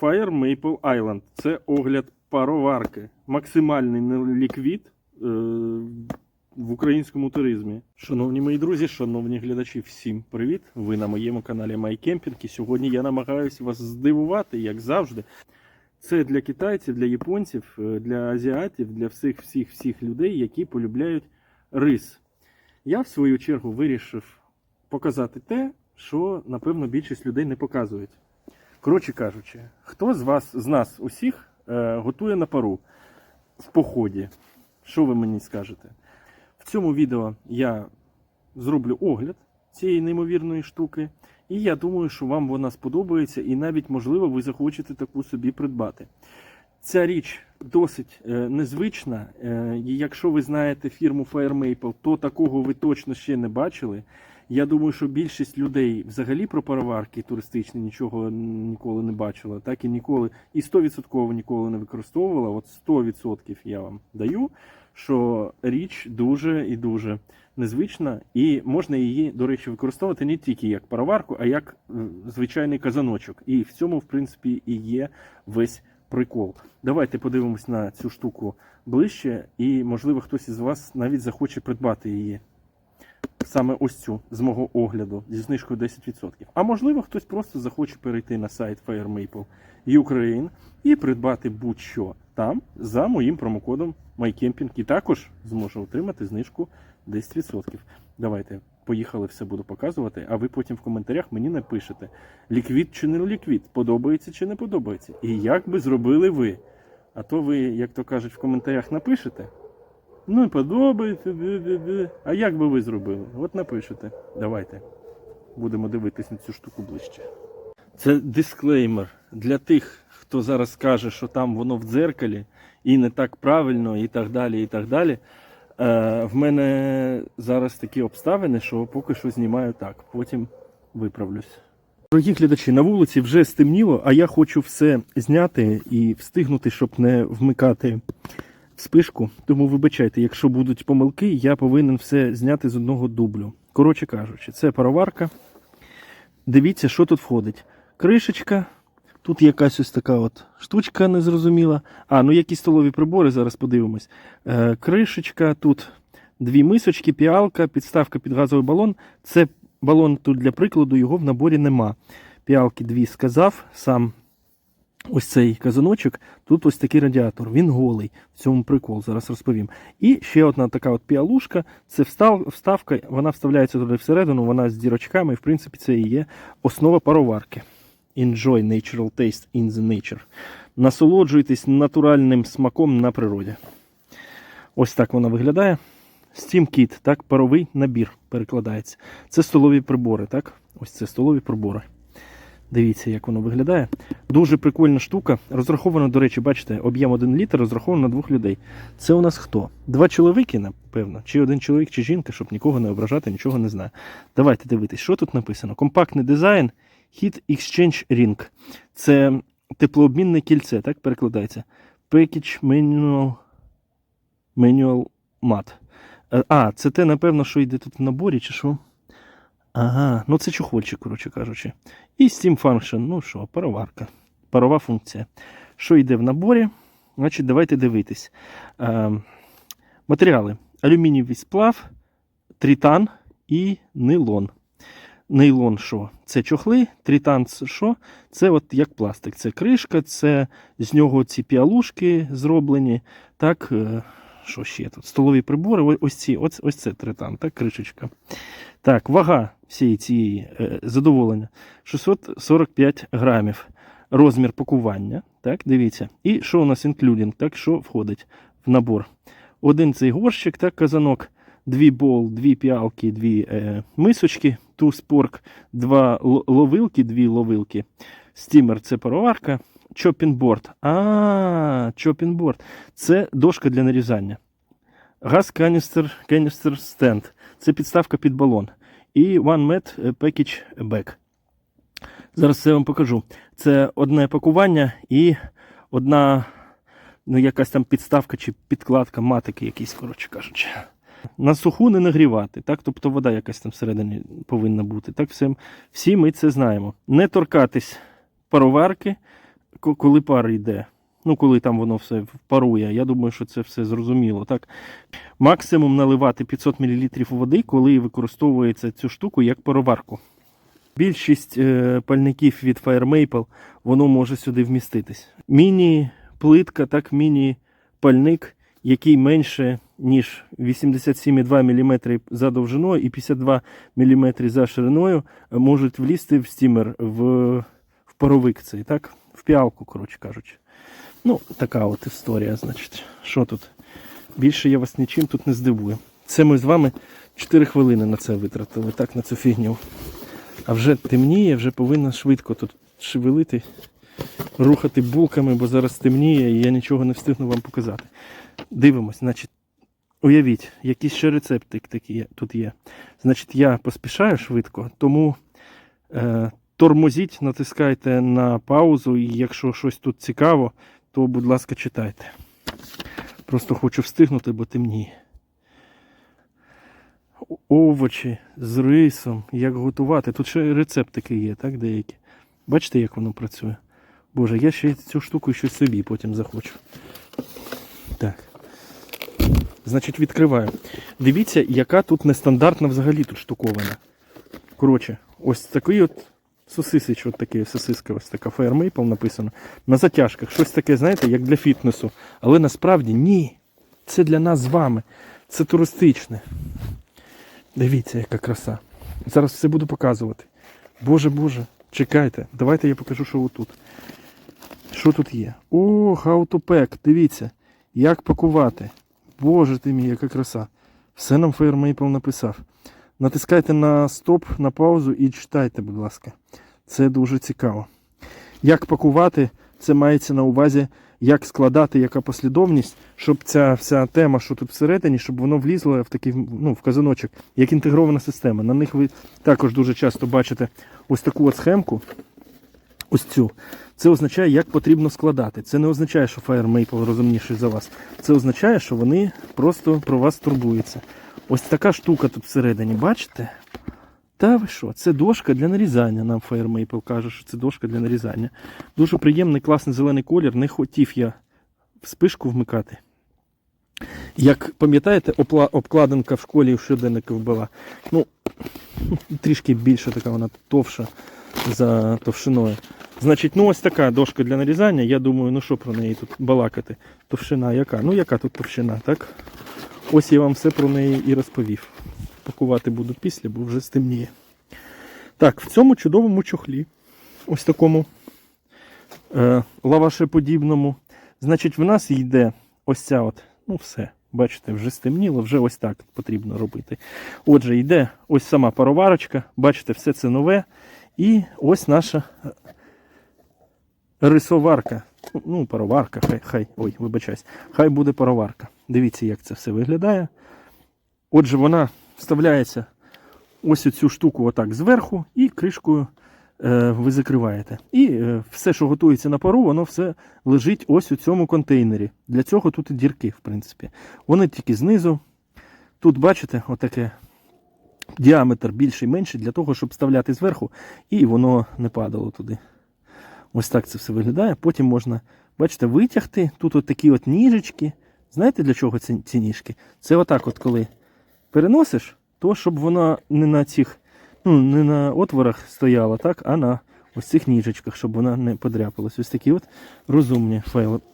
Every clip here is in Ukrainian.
Fire Maple Island. Це огляд пароварки. Максимальний ліквід е, в українському туризмі. Шановні мої друзі, шановні глядачі, всім привіт! Ви на моєму каналі MyCamping. І сьогодні я намагаюся вас здивувати, як завжди. Це для китайців, для японців, е, для азіатів, для всіх всіх всіх людей, які полюбляють рис. Я, в свою чергу, вирішив показати те, що, напевно, більшість людей не показують. Коротше кажучи, хто з вас, з нас усіх, е, готує на пару в поході? Що ви мені скажете? В цьому відео я зроблю огляд цієї неймовірної штуки, і я думаю, що вам вона сподобається, і навіть, можливо, ви захочете таку собі придбати. Ця річ досить е, незвична. Е, і якщо ви знаєте фірму Fire Maple, то такого ви точно ще не бачили. Я думаю, що більшість людей взагалі про пароварки туристичні нічого ніколи не бачила, так і ніколи, і 100% ніколи не використовувала. От 100% я вам даю, що річ дуже і дуже незвична, і можна її, до речі, використовувати не тільки як пароварку, а як е, звичайний казаночок. І в цьому, в принципі, і є весь прикол. Давайте подивимось на цю штуку ближче, і, можливо, хтось із вас навіть захоче придбати її. Саме ось цю з мого огляду зі знижкою 10%. А можливо, хтось просто захоче перейти на сайт Fire Maple Ukraine і придбати будь-що там за моїм промокодом MyCamping і також зможе отримати знижку 10%. Давайте, поїхали, все буду показувати, а ви потім в коментарях мені напишете, ліквід чи не ліквід, подобається чи не подобається. І як би зробили ви. А то ви, як то кажуть, в коментарях напишете. Ну і подобається. А як би ви зробили? От напишете. Давайте. Будемо дивитись на цю штуку ближче. Це дисклеймер для тих, хто зараз каже, що там воно в дзеркалі і не так правильно, і так далі. і так далі. Е, в мене зараз такі обставини, що поки що знімаю так, потім виправлюсь. Дорогі глядачі, на вулиці вже стемніло, а я хочу все зняти і встигнути, щоб не вмикати спишку. Тому вибачайте, якщо будуть помилки, я повинен все зняти з одного дублю. Коротше кажучи, це пароварка. Дивіться, що тут входить. Кришечка. Тут якась ось така от штучка незрозуміла. А, ну які столові прибори, зараз подивимось. Е, кришечка, тут дві мисочки, піалка, підставка під газовий балон. Це балон тут для прикладу, його в наборі нема. Піалки дві сказав, сам ось цей казаночок. Тут ось такий радіатор, він голий. В цьому прикол, зараз розповім. І ще одна така от піалушка, це вставка, вона вставляється туди всередину, вона з дірочками, і в принципі це і є основа пароварки. Enjoy natural taste in the nature. Насолоджуйтесь натуральним смаком на природі. Ось так вона виглядає. Steam Kit, так, паровий набір перекладається. Це столові прибори, так? Ось це столові прибори. Дивіться, як воно виглядає. Дуже прикольна штука. Розрахована, до речі, бачите, об'єм 1 літр розраховано на двох людей. Це у нас хто? Два чоловіки, напевно, чи один чоловік, чи жінка, щоб нікого не ображати, нічого не знаю. Давайте дивитись, що тут написано. Компактний дизайн, Heat Exchange Ring. Це теплообмінне кільце, так перекладається. Package Manual, Manual Mat. Е, А, це те, напевно, що йде тут в наборі, чи що? Ага, ну це чохольчик, коротше кажучи. І Steam Function, ну що, пароварка. Парова функція. Що йде в наборі? Значить, давайте дивитись. Е, матеріали: алюмінієвий сплав, тритан і нейлон. Нейлон що? Це чохли, тритан що? Це от як пластик. Це кришка, це з нього ці піалушки зроблені. Так, е, що ще тут? Столові прибори. Ось ці, ось, ось це тритан, так, кришечка. Так, вага всієї цієї е, задоволення 645 грамів. Розмір пакування. Так, дивіться. І що у нас інклюдінг, так, що входить в набор? Один цей горщик, так, казанок, дві бол, дві піалки, дві е, мисочки, ту спорк, два ловилки, дві ловилки. Стімер це пароварка. Чопінборд. А, чопінборд. Це дошка для нарізання. Газ каністер, каністер стенд. Це підставка під балон. І One Met Package Bag. Зараз це вам покажу. Це одне пакування і одна ну, якась там підставка чи підкладка, матики якісь, коротше кажучи. На суху не нагрівати, так? тобто вода якась там всередині повинна бути. Так, все, всі ми це знаємо. Не торкатись пароварки, коли пар йде. Ну, коли там воно все парує. Я думаю, що це все зрозуміло. Так? Максимум наливати 500 мл води, коли використовується цю штуку як пароварку. Більшість е, пальників від Fire Maple, воно може сюди вміститись. Міні-плитка, так міні-пальник, який менше, ніж 87,2 мм за довжиною і 52 мм за шириною, можуть влізти в стімер, в, в паровик цей, так? В піалку, коротше кажучи. Ну, така от історія, значить. Що тут? Більше я вас нічим тут не здивую. Це ми з вами 4 хвилини на це витратили, так, на цю фігню. А вже темніє, вже повинна швидко тут шевелити, рухати булками, бо зараз темніє і я нічого не встигну вам показати. Дивимось, значить, уявіть, якийсь ще рецептик такий тут є. Значить, я поспішаю швидко, тому е, тормозіть, натискайте на паузу, і якщо щось тут цікаво, то, будь ласка, читайте. Просто хочу встигнути, бо темніє. Овочі з рисом, як готувати. Тут ще рецептики є, так, деякі. Бачите, як воно працює? Боже, я ще цю штуку ще собі потім захочу. Так. Значить, відкриваю. Дивіться, яка тут нестандартна взагалі тут штуковина. Коротше, ось такий от сосисич, от такий сосиска, ось така Fire написано. На затяжках. Щось таке, знаєте, як для фітнесу. Але насправді ні. Це для нас з вами. Це туристичне. Дивіться, яка краса. Зараз все буду показувати. Боже Боже, чекайте, давайте я покажу, що отут. Що тут є? О, how дивіться, як пакувати. Боже ти мій, яка краса. Все нам Fire написав. Натискайте на стоп, на паузу і читайте, будь ласка. Це дуже цікаво. Як пакувати, це мається на увазі, як складати, яка послідовність, щоб ця вся тема, що тут всередині, щоб воно влізло в такий ну, в казаночок, як інтегрована система. На них ви також дуже часто бачите ось таку от схемку. Ось цю. Це означає, як потрібно складати. Це не означає, що Fire Maple розумніший за вас. Це означає, що вони просто про вас турбуються. Ось така штука тут всередині, бачите? Та ви що, це дошка для нарізання. Нам Fire Maple каже, що це дошка для нарізання. Дуже приємний, класний зелений колір. Не хотів я спишку вмикати. Як пам'ятаєте, обкладинка в школі в щоденників була. Ну, трішки більше така вона товша за товщиною. Значить, ну ось така дошка для нарізання. Я думаю, ну що про неї тут балакати? Товщина яка? Ну яка тут товщина, так? Ось я вам все про неї і розповів. Пакувати буду після, бо вже стемніє. Так, в цьому чудовому чохлі, ось такому е, лавашеподібному, значить, в нас йде ось ця от, ну все, бачите, вже стемніло, вже ось так потрібно робити. Отже, йде ось сама пароварочка, бачите, все це нове. І ось наша рисоварка. Ну, пароварка, хай, хай, ой, вибачаюсь, хай буде пароварка. Дивіться, як це все виглядає. Отже, вона вставляється ось цю штуку отак зверху і кришкою е, ви закриваєте. І е, все, що готується на пару, воно все лежить ось у цьому контейнері. Для цього тут і дірки, в принципі. Вони тільки знизу. Тут, бачите, отаке діаметр більший менший для того, щоб вставляти зверху, і воно не падало туди. Ось так це все виглядає. Потім можна, бачите, витягти. Тут от такі от ніжечки. Знаєте, для чого ці, ці ніжки? Це отак, от коли переносиш, то щоб вона не на цих, ну, не на отворах стояла, так, а на ось цих ніжечках, щоб вона не подряпалась. Ось такі от розумні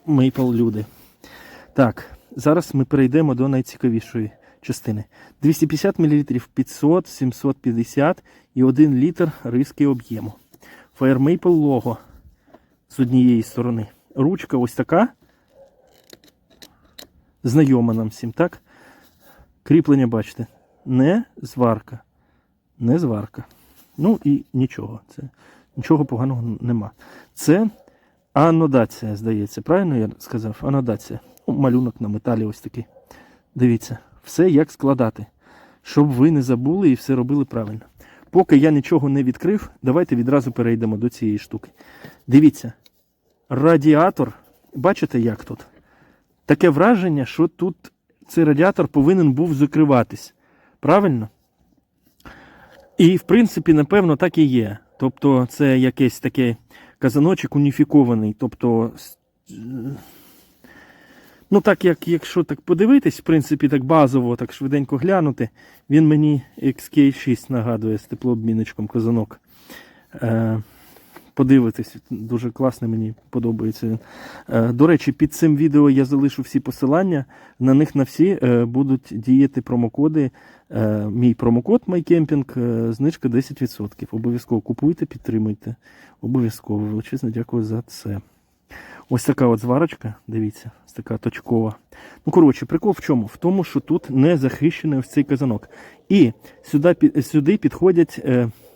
Maple люди. Так, зараз ми перейдемо до найцікавішої частини. 250 мл, 500, 750 і 1 літр риски об'єму. Fire Maple лого з однієї сторони. Ручка ось така. Знайома нам всім, так? Кріплення, бачите, не зварка. Не зварка. Ну і нічого. Це, нічого поганого нема. Це анодація, здається. Правильно я сказав? Анодація. Ну, малюнок на металі ось такий. Дивіться, все як складати. Щоб ви не забули і все робили правильно. Поки я нічого не відкрив, давайте відразу перейдемо до цієї штуки. Дивіться, радіатор, бачите, як тут? Таке враження, що тут цей радіатор повинен був закриватись. Правильно? І, в принципі, напевно, так і є. Тобто, це якесь таке казаночок уніфікований. Тобто, ну так як якщо так подивитись, в принципі, так базово, так швиденько глянути, він мені XK6 нагадує з теплообмінничком казанок. Е, подивитись, дуже класний, мені подобається він. Е, До речі, під цим відео я залишу всі посилання. На них на всі е, будуть діяти промокоди. Е, Мій промокод MyCamping, знижка 10%. Обов'язково купуйте, підтримуйте. Обов'язково. Величезно дякую за це. Ось така от зварочка, дивіться, ось така точкова. Ну, коротше, прикол в чому? В тому, що тут не захищений ось цей казанок. І сюди, сюди підходять,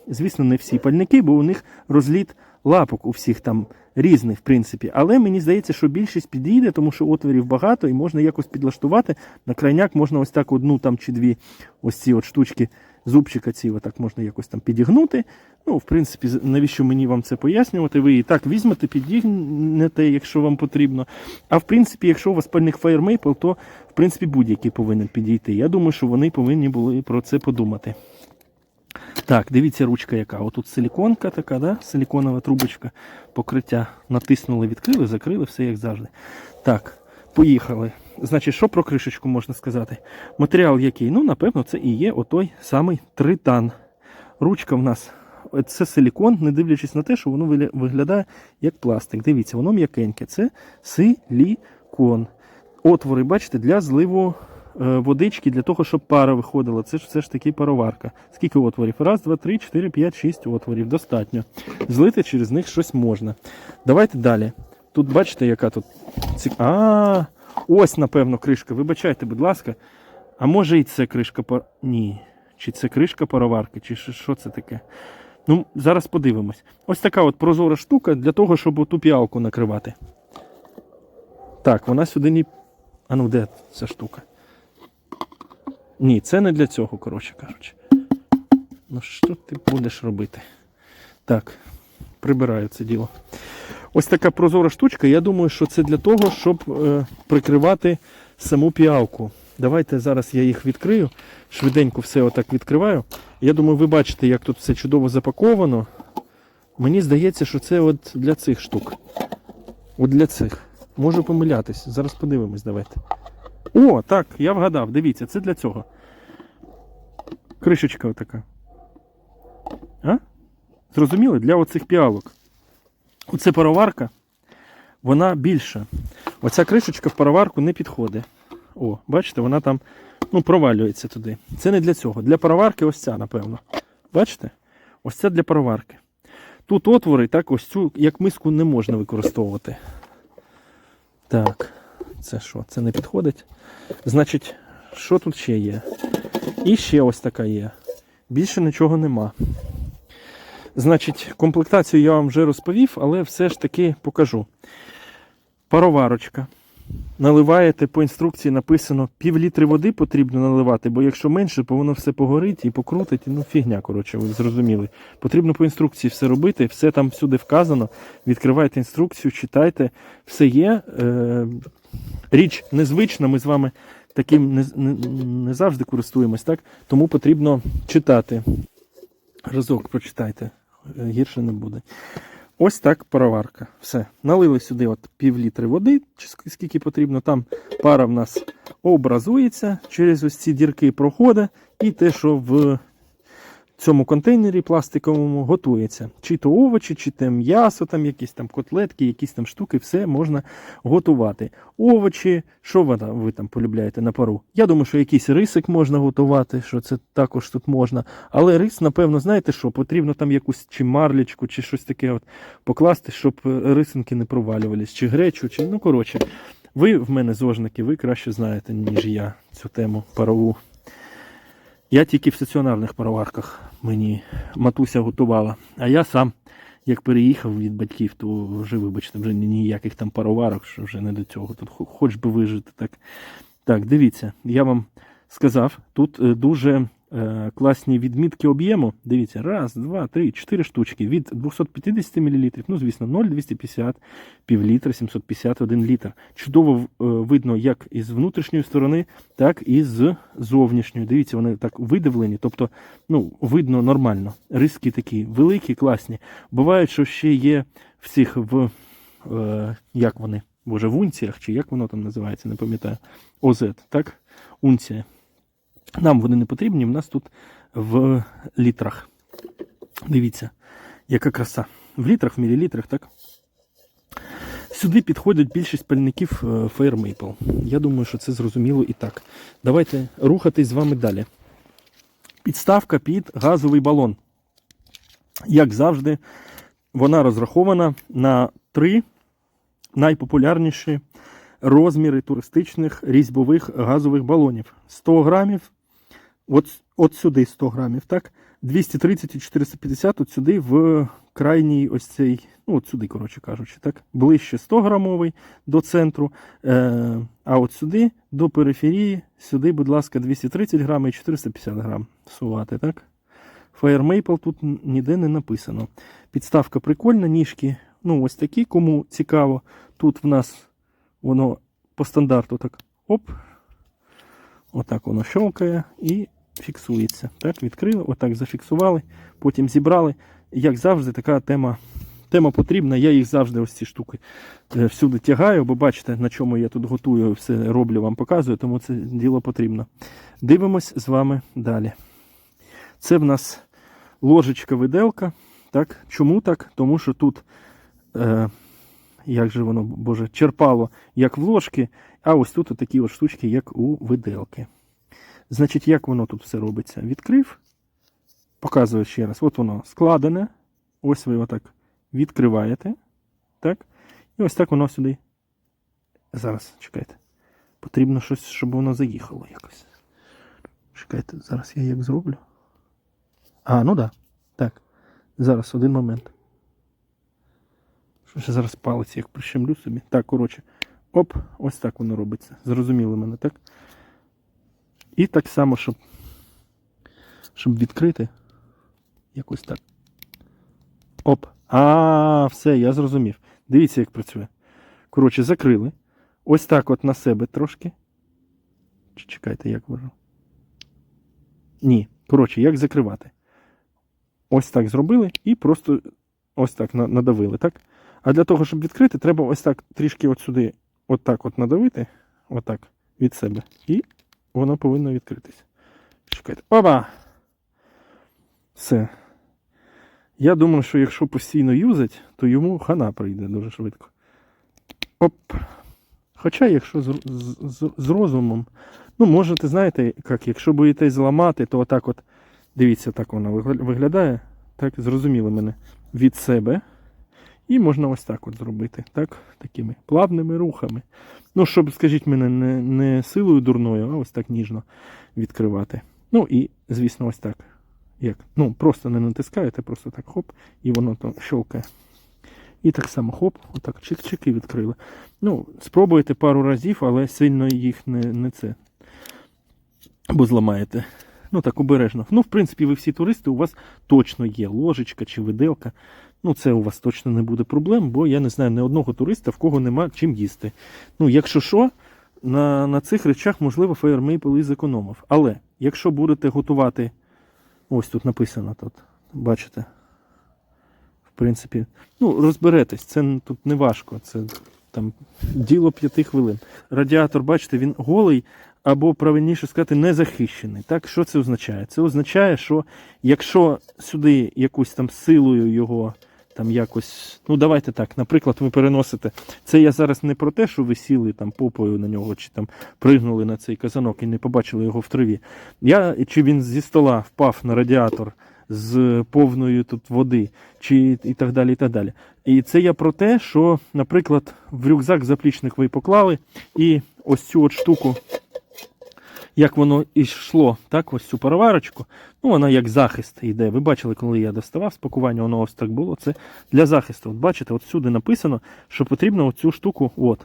звісно, не всі пальники, бо у них розліт лапок у всіх там різний, в принципі. Але мені здається, що більшість підійде, тому що отворів багато і можна якось підлаштувати. На крайняк можна ось так одну там чи дві ось ці от штучки зубчика ці отак можна якось там підігнути. Ну, в принципі, навіщо мені вам це пояснювати? Ви і так візьмете, підігнете, якщо вам потрібно. А в принципі, якщо у вас пальник Fire Maple, то в принципі будь-який повинен підійти. Я думаю, що вони повинні були про це подумати. Так, дивіться, ручка яка. Отут силіконка така, да? силіконова трубочка, покриття. Натиснули, відкрили, закрили, все як завжди. Так, поїхали. Значить, що про кришечку можна сказати? Матеріал який? Ну, напевно, це і є отой самий тритан. Ручка в нас це силікон, не дивлячись на те, що воно виглядає як пластик. Дивіться, воно м'якеньке. Це силікон. Отвори, бачите, для зливу водички, для того, щоб пара виходила. Це ж все ж таки пароварка. Скільки отворів? Раз, два, три, чотири, п'ять, шість отворів. Достатньо. Злити через них щось можна. Давайте далі. Тут бачите, яка тут ці... А, ось, напевно, кришка. Вибачайте, будь ласка. А може і це кришка пар... Ні. Чи це кришка пароварки, чи що це таке? Ну, зараз подивимось. Ось така от прозора штука для того, щоб ту піалку накривати. Так, вона сюди не. А ну де ця штука? Ні, це не для цього, коротше кажучи. Ну що ти будеш робити? Так, прибираю це діло. Ось така прозора штучка. Я думаю, що це для того, щоб е, прикривати саму піалку. Давайте зараз я їх відкрию. Швиденько все отак відкриваю. Я думаю, ви бачите, як тут все чудово запаковано. Мені здається, що це от для цих штук. От для цих. Можу помилятись. Зараз подивимось, давайте. О, так, я вгадав. Дивіться, це для цього. Кришечка отака. А? Зрозуміли? Для оцих піалок. Оце пароварка, вона більша. Оця кришечка в пароварку не підходить. О, бачите, вона там ну, провалюється туди. Це не для цього. Для пароварки ось ця, напевно. Бачите? Ось це для пароварки. Тут отвори, так, ось цю як миску не можна використовувати. Так, це що? Це не підходить. Значить, що тут ще є? І ще ось така є. Більше нічого нема. Значить, комплектацію я вам вже розповів, але все ж таки покажу. Пароварочка. Наливаєте по інструкції написано пів літри води потрібно наливати, бо якщо менше, то воно все погорить і покрутить. Ну, фігня, коротше, ви зрозуміли. Потрібно по інструкції все робити, все там всюди вказано. Відкривайте інструкцію, читайте, все є. Е, річ незвична, ми з вами таким не, не, не завжди користуємось, так? Тому потрібно читати. Разок прочитайте, е, гірше не буде. Ось так пароварка. Все. Налили сюди от пів літри води, скільки потрібно. Там пара в нас образується, через ось ці дірки проходить, і те, що в цьому контейнері пластиковому готується. Чи то овочі, чи то м'ясо, там якісь там котлетки, якісь там штуки, все можна готувати. Овочі, що ви ви там полюбляєте на пару? Я думаю, що якийсь рисик можна готувати, що це також тут можна. Але рис, напевно, знаєте що, потрібно там якусь чи марлічку, чи щось таке от покласти, щоб рисинки не провалювались, чи гречу, чи ну коротше. Ви в мене зожники, ви краще знаєте, ніж я цю тему парову. Я тільки в стаціонарних пароварках мені матуся готувала. А я сам, як переїхав від батьків, то вже, вибачте, вже ніяких там пароварок, що вже не до цього. Тут хоч би вижити. Так, так дивіться, я вам сказав, тут е, дуже е, класні відмітки об'єму. Дивіться, раз, два, три, чотири штучки від 250 мл, ну, звісно, 0,250, півлітра, 751 літр. Чудово е, видно як із внутрішньої сторони, так і з зовнішньої. Дивіться, вони так видавлені, тобто ну, видно нормально. Риски такі великі, класні. Бувають, що ще є в цих в е, як вони, боже, в унціях, чи як воно там називається, не пам'ятаю. ОЗ, так? Унція. Нам вони не потрібні, в нас тут в літрах. Дивіться, яка краса. В літрах, в мілілітрах, так? Сюди підходять більшість пальників е, Fair Maple. Я думаю, що це зрозуміло і так. Давайте рухатись з вами далі. Підставка під газовий балон. Як завжди, вона розрахована на три найпопулярніші розміри туристичних різьбових газових балонів. 100 грамів, от, от сюди 100 грамів, так? 230 і 450 от сюди в крайній ось цей, ну от сюди, коротше кажучи, так? Ближче 100 грамовий до центру, е, а от сюди до периферії, сюди, будь ласка, 230 грам і 450 грам сувати, так? Fire Maple тут ніде не написано. Підставка прикольна, ніжки. Ну, ось такі, кому цікаво. Тут в нас воно по стандарту так оп. Отак воно щелкає і фіксується. Так, відкрили, отак зафіксували, потім зібрали. Як завжди, така тема. Тема потрібна, я їх завжди ось ці штуки е, всюди тягаю, бо бачите, на чому я тут готую, все роблю, вам показую, тому це діло потрібно. Дивимось з вами далі. Це в нас ложечка-виделка. Так? Чому так? Тому що тут, е, як же воно, боже, черпало, як в ложки, а ось тут такі ось штучки, як у виделки. Значить, як воно тут все робиться? Відкрив, показую ще раз. От воно складене. Ось ви отак відкриваєте. Так? І ось так воно сюди. Зараз, чекайте. Потрібно щось, щоб воно заїхало якось. Чекайте, зараз я як зроблю. А, ну да. Так. Зараз один момент. Що ж зараз палець як прищемлю собі. Так, коротше. Оп, ось так воно робиться. Зрозуміли мене, так? І так само, щоб, щоб відкрити. Якось так. Оп. А, все, я зрозумів. Дивіться, як працює. Коротше, закрили. Ось так от на себе трошки. Чи чекайте, як можу. Ні. Коротше, як закривати. Ось так зробили і просто ось так надавили, так? А для того, щоб відкрити, треба ось так трішки от сюди, от так от надавити, отак, від себе. І воно повинно відкритися. Чекайте. Опа! Все. Я думаю, що якщо постійно юзать, то йому хана прийде дуже швидко. Оп. Хоча, якщо з, з, з розумом, ну, можете, знаєте, як, якщо боїтесь зламати, то отак от, дивіться, так воно виглядає. Так, зрозуміли мене від себе. І можна ось так от зробити, так, такими плавними рухами. Ну, щоб, скажіть мене, не, не силою дурною, а ось так ніжно відкривати. Ну і, звісно, ось так. Як? Ну, просто не натискаєте, просто так хоп, і воно там щелкає. І так само хоп, отак чик-чик і відкрили. Ну, спробуйте пару разів, але сильно їх не, не це. Бо зламаєте. Ну так, обережно. Ну, в принципі, ви всі туристи, у вас точно є ложечка чи виделка. Ну, це у вас точно не буде проблем, бо я не знаю ні одного туриста, в кого нема чим їсти. Ну, якщо що, на, на цих речах, можливо, Maple і зекономив. Але якщо будете готувати, ось тут написано, тут, бачите, в принципі, ну, розберетесь, це тут не важко, це там діло п'яти хвилин. Радіатор, бачите, він голий, або правильніше сказати, не захищений. Так, що це означає? Це означає, що якщо сюди якусь там силою його там якось, ну давайте так, наприклад, ви переносите. Це я зараз не про те, що ви сіли там попою на нього, чи там пригнули на цей казанок і не побачили його в траві. Я, чи він зі стола впав на радіатор з повною тут води, чи і так далі. І так далі. І це я про те, що, наприклад, в рюкзак заплічник ви поклали, і ось цю от штуку як воно йшло, так, ось цю пароварочку, ну вона як захист йде. Ви бачили, коли я доставав з пакування, воно ось так було. Це для захисту. От бачите, от сюди написано, що потрібно оцю штуку. От.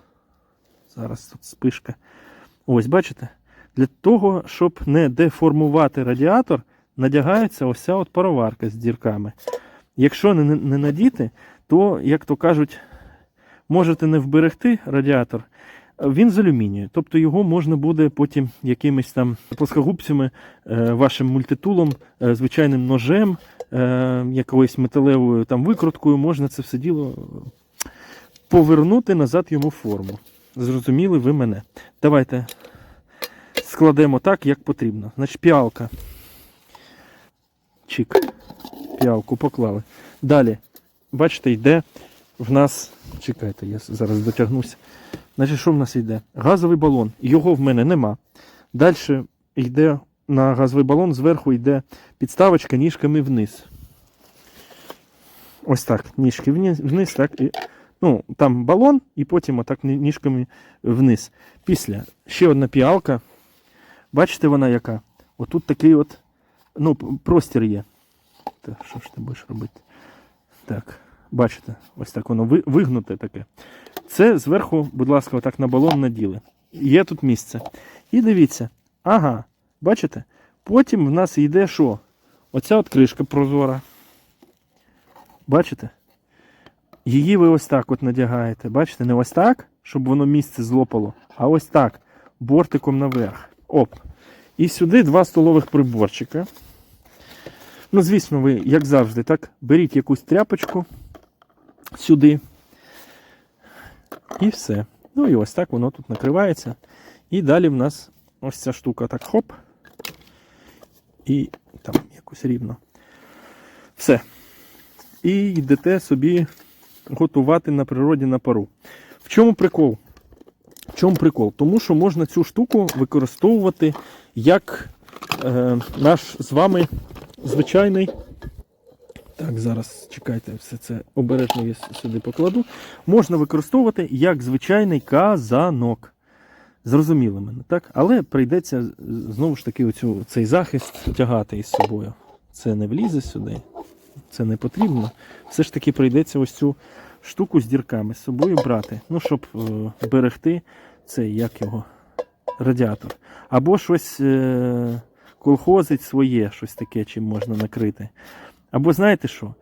Зараз тут спишка. Ось, бачите? Для того, щоб не деформувати радіатор, надягається ось ця от пароварка з дірками. Якщо не, не надіти, то, як то кажуть, можете не вберегти радіатор, він з алюмінію. Тобто його можна буде потім якимись там плоскогубцями, е, вашим мультитулом, е, звичайним ножем, е, якоюсь металевою там викруткою, можна це все діло повернути назад йому форму. Зрозуміли ви мене. Давайте складемо так, як потрібно. Значить, піалка. Чик. Піалку поклали. Далі, бачите, йде в нас. Чекайте, я зараз дотягнуся. Значить, що в нас йде? Газовий балон. Його в мене нема. Далі йде на газовий балон, зверху йде підставочка ніжками вниз. Ось так. Ніжки вниз, так. І, ну, там балон, і потім отак ніжками вниз. Після ще одна піалка. Бачите, вона яка? Отут такий от ну, простір є. Так, що ж ти будеш робити? Так, бачите, ось так воно вигнуте таке. Це зверху, будь ласка, отак на балон наділи. Є тут місце. І дивіться. Ага, бачите? Потім в нас йде що? Оця от кришка прозора. Бачите? Її ви ось так от надягаєте. Бачите, не ось так, щоб воно місце злопало, а ось так, бортиком наверх. Оп. І сюди два столових приборчика. Ну, звісно, ви, як завжди, так, беріть якусь тряпочку сюди. І все. Ну і ось так воно тут накривається. І далі в нас ось ця штука так хоп. І там якось рівно. Все. І йдете собі готувати на природі на пару. В чому прикол? В чому прикол? Тому що можна цю штуку використовувати як е, наш з вами звичайний. Так, зараз чекайте, все це обережно я сюди покладу. Можна використовувати як звичайний казанок. Зрозуміло мене, так? Але прийдеться знову ж таки оцю, цей захист тягати із собою. Це не влізе сюди, це не потрібно. Все ж таки прийдеться ось цю штуку з дірками з собою брати, ну, щоб е, берегти цей, як його, радіатор. Або щось е, колхозить своє, щось таке, чим можна накрити. Або знаєте що?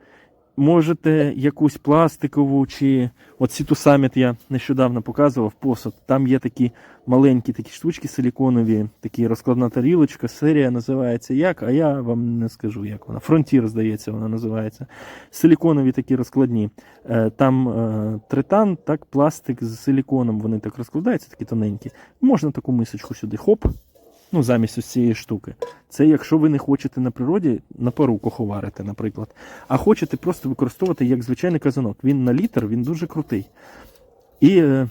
Можете якусь пластикову чи от ту саміт я нещодавно показував посуд. Там є такі маленькі такі штучки силіконові, такі розкладна тарілочка, серія називається як, а я вам не скажу, як вона. Фронтір, здається, вона називається. Силіконові такі розкладні. Е, Там е, тритан, так, пластик з силіконом, вони так розкладаються, такі тоненькі. Можна таку мисочку сюди, хоп. Ну, замість ось цієї штуки. Це якщо ви не хочете на природі на пару коховарити, наприклад. А хочете просто використовувати як звичайний казанок. Він на літр, він дуже крутий. І е,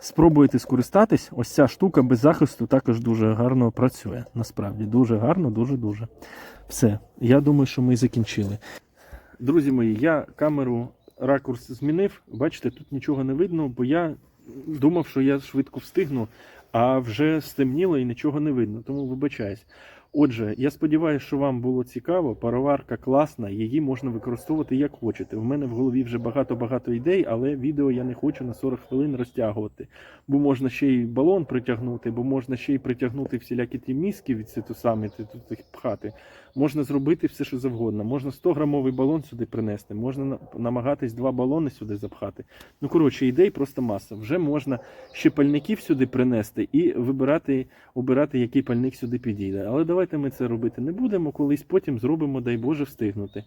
спробуєте скористатись, ось ця штука без захисту також дуже гарно працює. Насправді, дуже гарно, дуже-дуже. Все, я думаю, що ми закінчили. Друзі мої, я камеру ракурс змінив. Бачите, тут нічого не видно, бо я думав, що я швидко встигну, а вже стемніло і нічого не видно, тому вибачаюсь. Отже, я сподіваюся, що вам було цікаво. Пароварка класна, її можна використовувати як хочете. У мене в голові вже багато-багато ідей, але відео я не хочу на 40 хвилин розтягувати. Бо можна ще й балон притягнути, бо можна ще й притягнути всілякі ті мізки від циту самі, тут їх пхати. Можна зробити все, що завгодно. Можна 100 грамовий балон сюди принести, можна на- намагатись два балони сюди запхати. Ну, коротше, ідей просто маса. Вже можна ще пальників сюди принести і вибирати, обирати, який пальник сюди підійде. Але давайте ми це робити не будемо, колись потім зробимо, дай Боже, встигнути.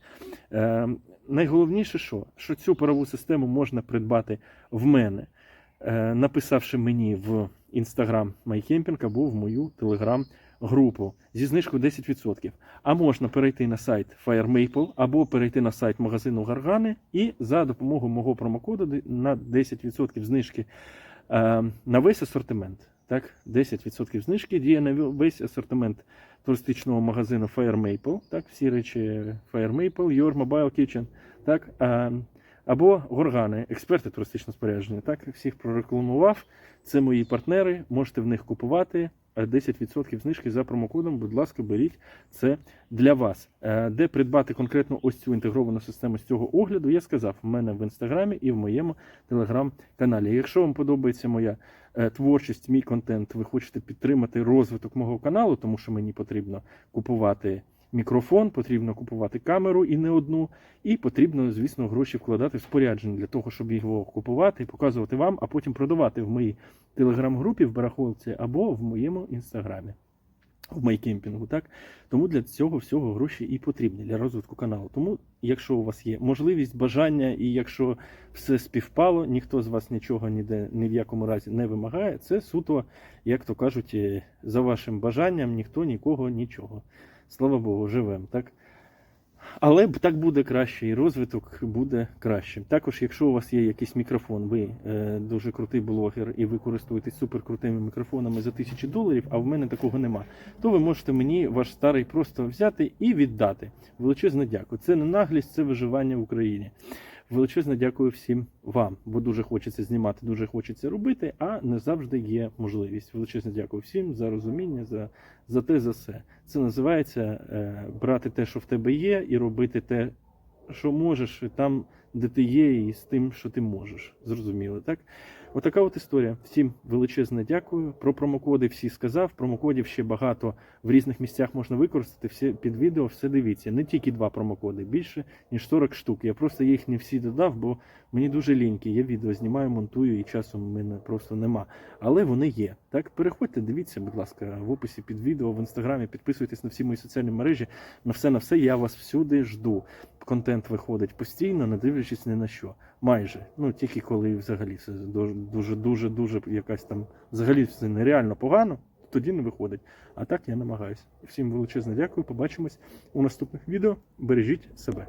Е, найголовніше, що? що цю парову систему можна придбати в мене, е, написавши мені в Instagram MyCamping або в мою Telegram групу зі знижкою 10%. А можна перейти на сайт FireMaple або перейти на сайт магазину Гаргани і за допомогою мого промокоду на 10% знижки е, на весь асортимент. Так, 10% знижки діє на весь асортимент туристичного магазину FireMaple. Так, всі речі FireMaple, Your Mobile Kitchen. Так, е, Або горгани, експерти туристичного спорядження. Так, всіх прорекламував. Це мої партнери. Можете в них купувати. Е, 10% знижки за промокодом. Будь ласка, беріть це для вас. Е, Де придбати конкретно ось цю інтегровану систему з цього огляду, я сказав в мене в інстаграмі і в моєму телеграм-каналі. Якщо вам подобається моя е, творчість, мій контент, ви хочете підтримати розвиток мого каналу, тому що мені потрібно купувати мікрофон, потрібно купувати камеру і не одну, і потрібно, звісно, гроші вкладати в спорядження для того, щоб його купувати показувати вам, а потім продавати в моїй телеграм-групі в барахолці або в моєму інстаграмі. В майкемпінгу, так тому для цього всього гроші і потрібні для розвитку каналу. Тому, якщо у вас є можливість, бажання, і якщо все співпало, ніхто з вас нічого ніде ні в якому разі не вимагає. Це суто, як то кажуть, е, за вашим бажанням, ніхто нікого нічого. Слава Богу, живемо, так? Але так буде краще, і розвиток буде кращим. Також, якщо у вас є якийсь мікрофон, ви е, дуже крутий блогер, і ви користуєтесь суперкрутими мікрофонами за тисячі доларів, а в мене такого нема, то ви можете мені ваш старий просто взяти і віддати. Величезне дякую. Це не наглість, це виживання в Україні. Величезне дякую всім вам, бо дуже хочеться знімати, дуже хочеться робити, а не завжди є можливість. Величезне дякую всім за розуміння, за, за те, за все. Це називається е, брати те, що в тебе є, і робити те, що можеш, і там, де ти є, і з тим, що ти можеш. Зрозуміло, так? Отака от історія. Всім величезне дякую. Про промокоди всі сказав. Промокодів ще багато в різних місцях можна використати. Всі під відео все дивіться. Не тільки два промокоди, більше ніж 40 штук. Я просто їх не всі додав, бо мені дуже ліньки. Я відео знімаю, монтую і часу мене просто нема. Але вони є. Так, переходьте, дивіться, будь ласка, в описі під відео в інстаграмі, підписуйтесь на всі мої соціальні мережі. На все на все я вас всюди жду. Контент виходить постійно, не дивлячись ні на що. Майже. Ну тільки коли взагалі все дуже, дуже, дуже якась там взагалі все нереально погано, тоді не виходить. А так я намагаюся. Всім величезне дякую. Побачимось у наступних відео. Бережіть себе.